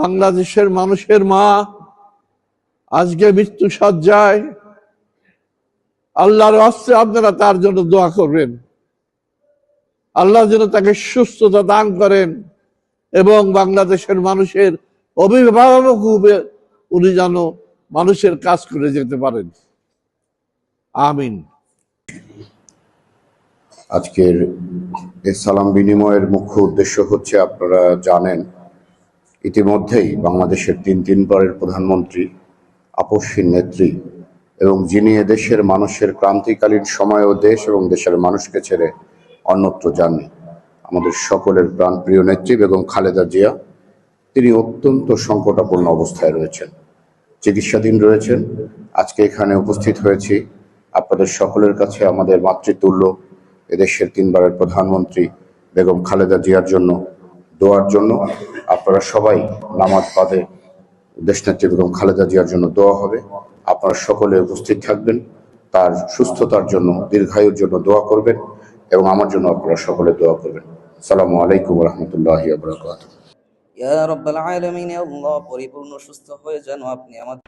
বাংলাদেশের মানুষের মা আজকে মৃত্যু সজ্জায় আল্লাহর হস্তে আপনারা তার জন্য দোয়া করবেন। আল্লাহ যেন তাকে সুস্থতা দান করেন এবং বাংলাদেশের মানুষের অভিভাবক রূপে উনি যেন মানুষের কাজ করে যেতে পারেন। আমিন। আজকের সালাম বিনিময়ের মুখ্য উদ্দেশ্য হচ্ছে, আপনারা জানেন, ইতিমধ্যেই বাংলাদেশের তিন তিনবারের প্রধানমন্ত্রী আপসহীন নেত্রী এবং যিনি এদেশের মানুষের ক্রান্তিকালীন সময়েও দেশ এবং দেশের মানুষকে ছেড়ে অন্যত্র যাননি, আমাদের সকলের প্রাণপ্রিয় নেত্রী বেগম খালেদা জিয়া, তিনি অত্যন্ত সংকটাপন্ন অবস্থায় রয়েছেন, চিকিৎসাধীন রয়েছেন। আজকে এখানে উপস্থিত হয়েছি আপনাদের সকলের কাছে আমাদের মাতৃতুল্য এদেশের তিনবারের প্রধানমন্ত্রী বেগম খালেদা জিয়ার জন্য দোয়ার জন্য। আপনারা সবাই নামাজ বাদে দেশনেত্রী বেগম খালেদা জিয়ার জন্য দোয়া হবে। আপনারা সকলে উপস্থিত থাকবেন, তার সুস্থতার জন্য, দীর্ঘায়ুর জন্য দোয়া করবেন এবং আমার জন্য আপনারা সকলে দোয়া করবেন। সালামু আলাইকুম রহমতুল্লাহ বরকাত ইয়া রব্বাল আলামিন আল্লাহ, পরিপূর্ণ সুস্থ হয়ে যেন আপনি আমাদের